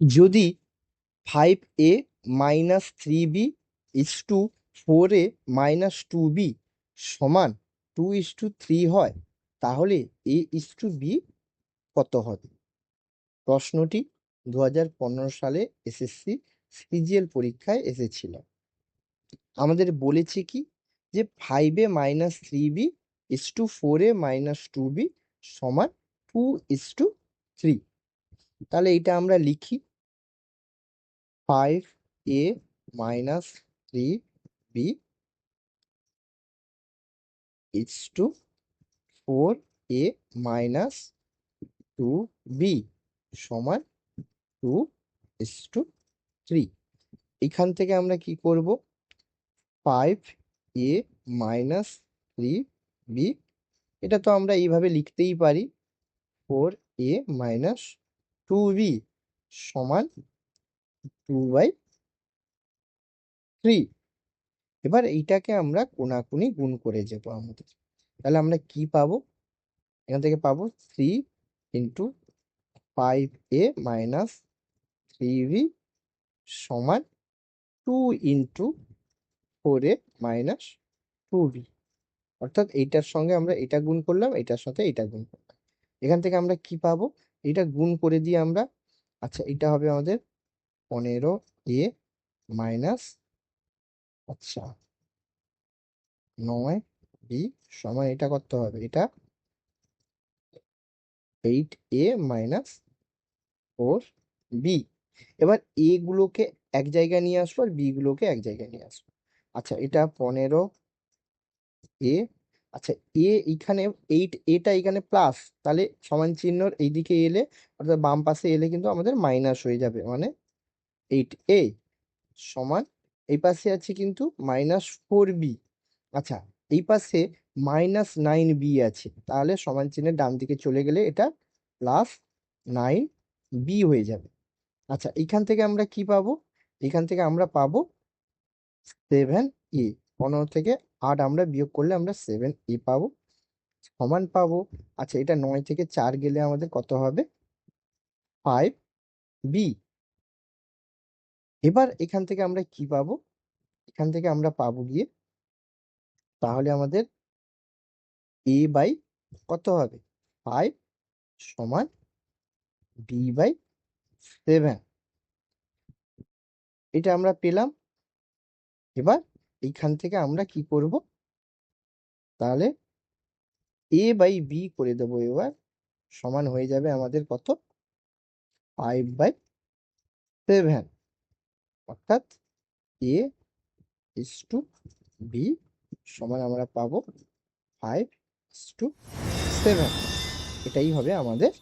যদি five A minus three B is two four A minus two B সমান two is two three হয়, তাহলে এ is to B কত হবে? প্রশ্নটি দু হাজার পনেরো সালে এসএসসি সিজিএল পরীক্ষায় এসেছিল। আমাদের বলেছে কি যে five A minus three B is two four A minus two B সমান টু ইস টু থ্রি তাহলে এটা আমরা লিখি। Five A minus three B is two four A minus two B সমান টু ইস টু থ্রি এখান থেকে আমরা কি করব? Five A minus three B এটা তো আমরা এইভাবে লিখতেই পারি। Four A minus two B সমান টু বাই থ্রি এবার এইটাকে আমরা কোনাকুনি গুণ করে যাব আমাদের। তাহলে আমরা কি পাবো? এখান থেকে পাবো three into five A minus three B সমান two into four A minus two B অর্থাৎ এইটার সঙ্গে আমরা এটা গুণ করলাম, এটার সাথে এটা গুণ করলাম। এখান থেকে আমরা কি পাবো? এটা গুণ করে দিয়ে আমরা আচ্ছা এটা হবে আমাদের পনেরো এ মাইনাস আচ্ছা নয় বি সময় এটা করতে হবে, এটা eight A minus four B এবার এ গুলোকে এক জায়গায় নিয়ে আসব আর বি গুলোকে এক জায়গায় নিয়ে আসব আচ্ছা এটা পনেরো এ আচ্ছা এ এইখানে এইট এটা এখানে প্লাস তাহলে সমান চিহ্নর এইদিকে এলে অর্থাৎ বাম পাশে এলে কিন্তু আমাদের মাইনাস হয়ে যাবে মানে এইট এ সমান এই পাশে আছে কিন্তু মাইনাস ফোর বি আচ্ছা এই পাশে মাইনাস নাইন বি আছে, তাহলে সমান চিহ্নের ডান দিকে চলে গেলে এটা প্লাস নাইন বি হয়ে যাবে। আচ্ছা এইখান থেকে আমরা কি পাবো? এখান থেকে আমরা পাবো সেভেন এ পনেরো থেকে আট আমরা বিয়োগ করলে আমরা সেভেন এ পাবো, সমান পাবো। আচ্ছা এটা নয় থেকে চার গেলে আমাদের কত হবে? ফাইভ বি এবার এখান থেকে আমরা কি পাবো? এখান থেকে আমরা পাবো গিয়ে তাহলে আমাদের এ বাই কত হবে? ফাইভ সমান বি বাই সেভেন এটা আমরা পেলাম। এবার এইখান থেকে আমরা কি করব? তাহলে এ বাই বি করে দেবো এবার। সমান হয়ে যাবে আমাদের কত? ফাইভ বাই সেভেন অর্থাৎ এ ইস টু বি সমান আমরা পাবো ফাইভ ইস টু সেভেন এটাই হবে আমাদের